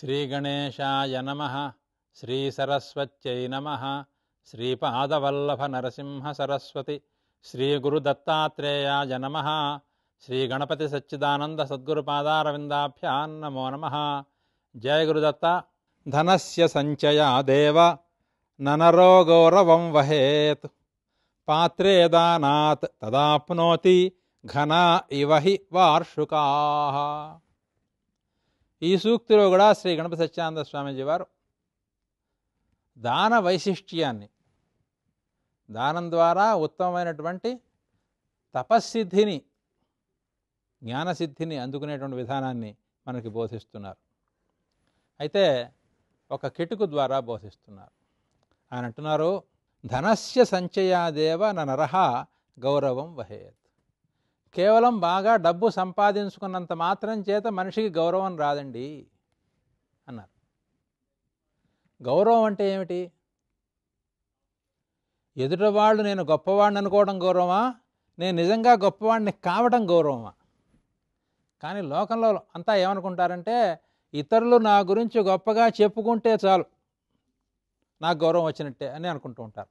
श्रीगणेशाय नमः श्रीसरस्वत्यै नमः श्रीपादवल्लभनरसिंहसरस्वति श्रीगुरुदत्तात्रेयाय नमः श्रीगणपतिसच्चिदानन्दसद्गुरुपादारविन्दाभ्यां नमो नमः। जय गुरुदत्ता। धनस्य सञ्चयादेव ननरोगौरवं वहेत्। पात्रे दानात् तदाप्नोति घना इव हि वार्षुकाः। ఈ సూక్తిలో కూడా శ్రీ గణపతి సత్యానంద స్వామీజీ వారు దాన వైశిష్ట్యాన్ని దానం ద్వారా ఉత్తమమైనటువంటి తపస్సిద్ధిని జ్ఞానసిద్ధిని అందుకునేటువంటి విధానాన్ని మనకి బోధిస్తున్నారు. అయితే ఒక కిటుకు ద్వారా బోధిస్తున్నారు. ఆయన అంటున్నారు ధనస్య సంచయాదేవ నరహ గౌరవం వహేత్. కేవలం బాగా డబ్బు సంపాదించుకున్నంత మాత్రం చేత మనిషికి గౌరవం రాదండి అన్నారు. గౌరవం అంటే ఏమిటి? ఎదుటివాళ్ళు నేను గొప్పవాడిని అనుకోవడం గౌరవమా? నేను నిజంగా గొప్పవాడిని కావడం గౌరవమా? కానీ లోకంలో అంతా ఏమనుకుంటారంటే ఇతరులు నా గురించి గొప్పగా చెప్పుకుంటే చాలు. నాకు గౌరవం వచ్చినట్టే అని అనుకుంటూ ఉంటారు.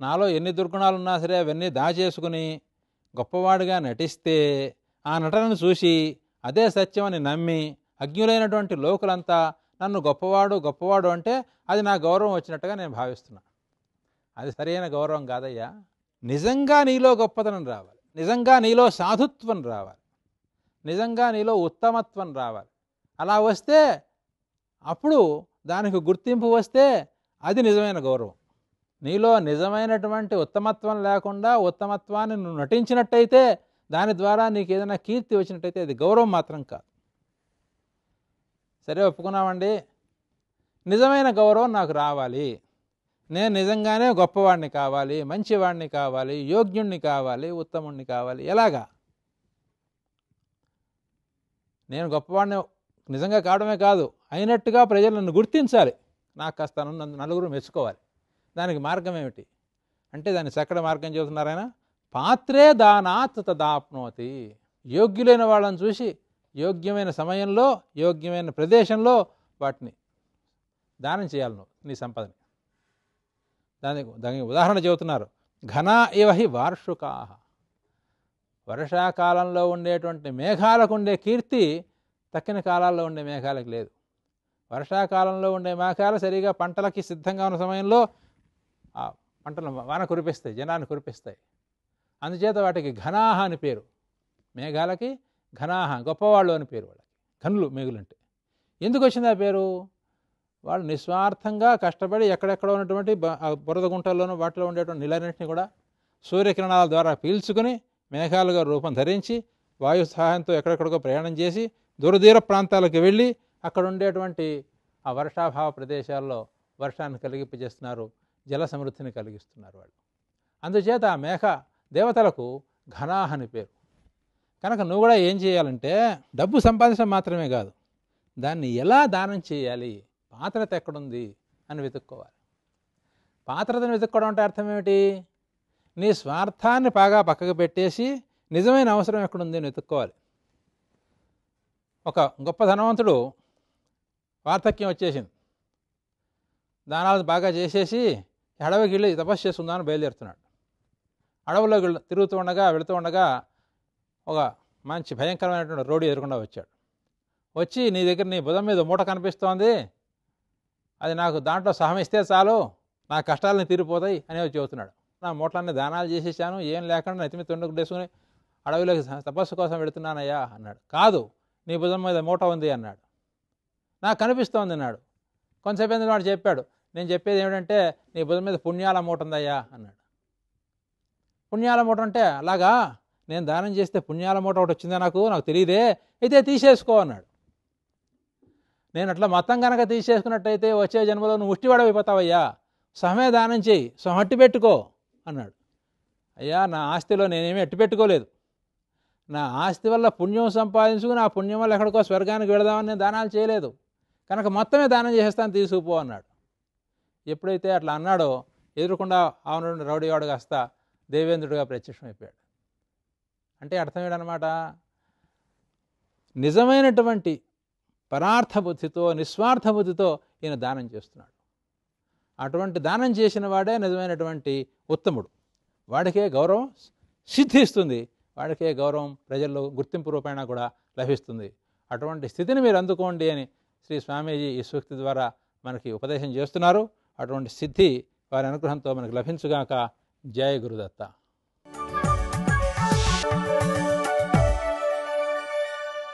నాలో ఎన్ని దుర్గుణాలు ఉన్నా సరే అవన్నీ దాచేసుకుని గొప్పవాడుగా నటిస్తే ఆ నటనను చూసి అదే సత్యం అని నమ్మి అజ్ఞులైనటువంటి లోకులంతా నన్ను గొప్పవాడు గొప్పవాడు అంటే అది నా గౌరవం వచ్చినట్టుగా నేను భావిస్తున్నా. అది సరైన గౌరవం కాదయ్యా. నిజంగా నీలో గొప్పతనం రావాలి. నిజంగా నీలో సాధుత్వం రావాలి. నిజంగా నీలో ఉత్తమత్వం రావాలి. అలా వస్తే అప్పుడు దానికి గుర్తింపు వస్తే అది నిజమైన గౌరవం. నీలో నిజమైనటువంటి ఉత్తమత్వం లేకుండా ఉత్తమత్వాన్ని నువ్వు నటించినట్టయితే దాని ద్వారా నీకు ఏదైనా కీర్తి వచ్చినట్టయితే అది గౌరవం మాత్రం కాదు. సరే ఒప్పుకున్నామండి. నిజమైన గౌరవం నాకు రావాలి. నేను నిజంగానే గొప్పవాడిని కావాలి మంచివాడిని కావాలి యోగ్యుణ్ణి కావాలి ఉత్తముణ్ణి కావాలి. ఎలాగా? నేను గొప్పవాడిని నిజంగా కావడమే కాదు అయినట్టుగా ప్రజలు నన్ను గుర్తించాలి. నాకు కాస్త నన్ను నలుగురు మెచ్చుకోవాలి. దానికి మార్గం ఏమిటి? అంటే దాన్ని చక్కడ మార్గం చెబుతున్నారైనా పాత్రే దానాత్ తదాప్నోతి యోగ్యులైన వాళ్ళని చూసి యోగ్యమైన సమయంలో యోగ్యమైన ప్రదేశంలో వాటిని దానం చేయాలి నువ్వు నీ సంపదని. దానికి దానికి ఉదాహరణ చెబుతున్నారు. ఘనా ఇవహి వార్షుకా వర్షాకాలంలో ఉండేటువంటి మేఘాలకు ఉండే కీర్తి తక్కిన కాలాల్లో ఉండే మేఘాలకు లేదు. వర్షాకాలంలో ఉండే మేఘాలు సరిగా పంటలకి సిద్ధంగా ఉన్న సమయంలో ఆ పంటలు వాన కురిపిస్తాయి జనాన్ని కురిపిస్తాయి. అందుచేత వాటికి ఘనాహ అని పేరు. మేఘాలకి ఘనాహ గొప్పవాళ్ళు అని పేరు వాళ్ళకి. ఘనులు మేఘులంటే. ఎందుకు వచ్చింది ఆ పేరు? వాళ్ళు నిస్వార్థంగా కష్టపడి ఎక్కడెక్కడ ఉన్నటువంటి బురద గుంటల్లోనూ వాటిలో ఉండేటువంటి నీళ్ళన్నింటినీ కూడా సూర్యకిరణాల ద్వారా పీల్చుకుని మేఘాలుగా రూపం ధరించి వాయు సహాయంతో ఎక్కడెక్కడికో ప్రయాణం చేసి దూరదూర ప్రాంతాలకు వెళ్ళి అక్కడ ఉండేటువంటి ఆ వర్షాభావ ప్రదేశాల్లో వర్షాన్ని కలిగింపజేస్తున్నారు జల సమృద్ధిని కలిగిస్తున్నారు వాళ్ళు. అందుచేత ఆ మేఘ దేవతలకు ఘనాహ అని పేరు. కనుక నువ్వు కూడా ఏం చేయాలంటే డబ్బు సంపాదించడం మాత్రమే కాదు దాన్ని ఎలా దానం చేయాలి పాత్రత ఎక్కడుంది అని వెతుక్కోవాలి. పాత్రతను వెతుక్కోవడం అంటే అర్థం ఏమిటి? నీ స్వార్థాన్ని బాగా పక్కకు పెట్టేసి నిజమైన అవసరం ఎక్కడుంది అని వెతుక్కోవాలి. ఒక గొప్ప ధనవంతుడు వార్ధక్యం వచ్చేసింది. దానాలు బాగా చేసేసి అడవికి వెళ్ళి తపస్సు చేసుకుందామని బయలుదేరుతున్నాడు. అడవిలో తిరుగుతూ ఉండగా వెళుతూ ఉండగా ఒక మంచి భయంకరమైనటువంటి రోడ్డు ఎదురకుండా వచ్చాడు. వచ్చి నీ దగ్గర నీ బుధం మీద మూట కనిపిస్తోంది. అది నాకు దాంట్లో సహమిస్తే చాలు. నా కష్టాలని తీరిపోతాయి అనేవి చెబుతున్నాడు. నా మూటలన్నీ దానాలు చేసేసాను. ఏం లేకుండా నెత్తిమీద తొండకుడేసుకుని అడవిలోకి తపస్సు కోసం వెళుతున్నానయ్యా అన్నాడు. కాదు నీ భుజం మీద మూట ఉంది అన్నాడు. నాకు కనిపిస్తోంది అన్నాడు. కొంతసేపు ఎందుకు వాడు చెప్పాడు. నేను చెప్పేది ఏమిటంటే నీ భుజం మీద పుణ్యాల మూట ఉందయ్యా అన్నాడు. పుణ్యాల మూట అంటే అలాగా? నేను దానం చేస్తే పుణ్యాల మూట ఒకటి వచ్చిందా నాకు? నాకు తెలియదే. అయితే తీసేసుకో అన్నాడు. నేను అట్లా మొత్తం కనుక తీసేసుకున్నట్టయితే వచ్చే జన్మలో నువ్వు ముష్టివాడైపోతావయ్యా సహమే దానం చేయి. సహం అట్టి పెట్టుకో అన్నాడు. అయ్యా నా ఆస్తిలో నేనేమీ అట్టి పెట్టుకోలేదు. నా ఆస్తి వల్ల పుణ్యం సంపాదించుకుని ఆ పుణ్యం వల్ల ఎక్కడికో స్వర్గానికి వెళదామని నేను దానాలు చేయలేదు. కనుక మొత్తమే దానం చేసేస్తాను తీసుకుపో అన్నాడు. ఎప్పుడైతే అట్లా అన్నాడో ఎదురుకుండా అవును రౌడీవాడు కాస్త దేవేంద్రుడిగా ప్రత్యక్షమైపోయాడు. అంటే అర్థం ఏంటనమాట నిజమైనటువంటి పరార్థ బుద్ధితో నిస్వార్థ బుద్ధితో ఈయన దానం చేస్తున్నాడు. అటువంటి దానం చేసిన వాడే నిజమైనటువంటి ఉత్తముడు. వాడికే గౌరవం సిద్ధిస్తుంది. వాడికే గౌరవం ప్రజల్లో గుర్తింపు రూపేణా కూడా లభిస్తుంది. అటువంటి స్థితిని మీరు అందుకోండి అని శ్రీ స్వామీజీ ఈ సూక్తి ద్వారా మనకి ఉపదేశం చేస్తున్నారు. అటువంటి సిద్ధి వారి అనుగ్రహంతో మనకు లభించుగాక. జయ గురుదత్త.